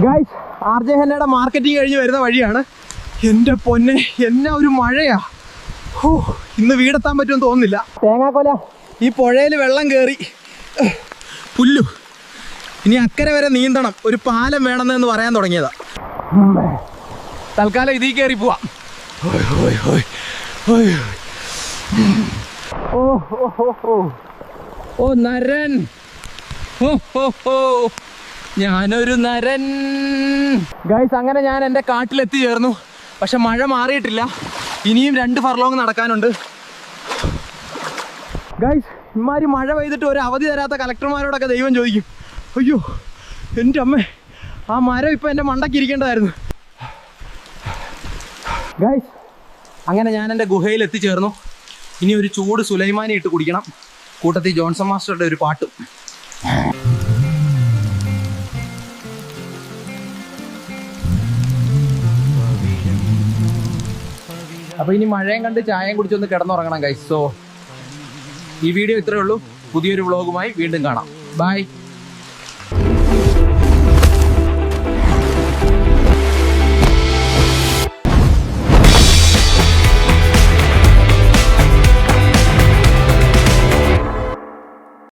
Guys R J ഹെന്നയുടെ marketing കഴിഞ്ഞ് വരുന്ന വഴിയാണ്. എന്റെ പൊന്നെ എന്നാ ഒരു മഴയാ. ഹോ ഇന്ന് വീടെത്താൻ പറ്റുമെന്ന് തോന്നുന്നില്ല. തേങ്ങാക്കൊല. ഈ പുഴയിൽ വെള്ളം കയറി പുല്ലു ഇനി അക്കരെ വരെ നീന്തണം. ഒരു പാലം വേണമെന്ന് പറയാൻ തുടങ്ങിയതാ. തൽക്കാലം ഇതിൽ കയറി പോവാം. ഓ നരൻ ഓ, ഓ. ഓ നരൻ. ഹോ, ഹോ, ഹോ. ഞാനൊരു നരൻ. ഗൈസ് അങ്ങനെ ഞാൻ എന്റെ കാട്ടിലെത്തി ചേർന്നു. പക്ഷെ മഴ മാറിയിട്ടില്ല. ഇനിയും രണ്ട് ഫർലോങ് നടക്കാനുണ്ട്. ഗൈസ് ഇമാരി മഴ പെയ്തിട്ട് ഒരു അവധി തരാത്ത കലക്ടർമാരോടൊക്കെ ദൈവം ചോദിക്കും. അയ്യോ എന്റെ അമ്മ ആ മരം ഇപ്പം എന്റെ മണ്ടയ്ക്ക് ഇരിക്കേണ്ടതായിരുന്നു. ഗൈസ് അങ്ങനെ ഞാൻ എന്റെ ഗുഹയിൽ എത്തിച്ചേർന്നു ഇനി ഒരു ചൂട് സുലൈമാനി ഇട്ട് കുടിക്കണം. കൂട്ടത്തിൽ ജോൺസൺ മാസ്റ്ററുടെ ഒരു പാട്ടും. അപ്പോൾ ഇനി മഴയും കണ്ട് ചായയും കുടിച്ചൊന്ന് കിടന്നുറങ്ങണം കൈസോ ഈ വീഡിയോ ഇത്രയേ ഉള്ളൂ. പുതിയൊരു വ്ളോഗുമായി വീണ്ടും കാണാം. ബൈ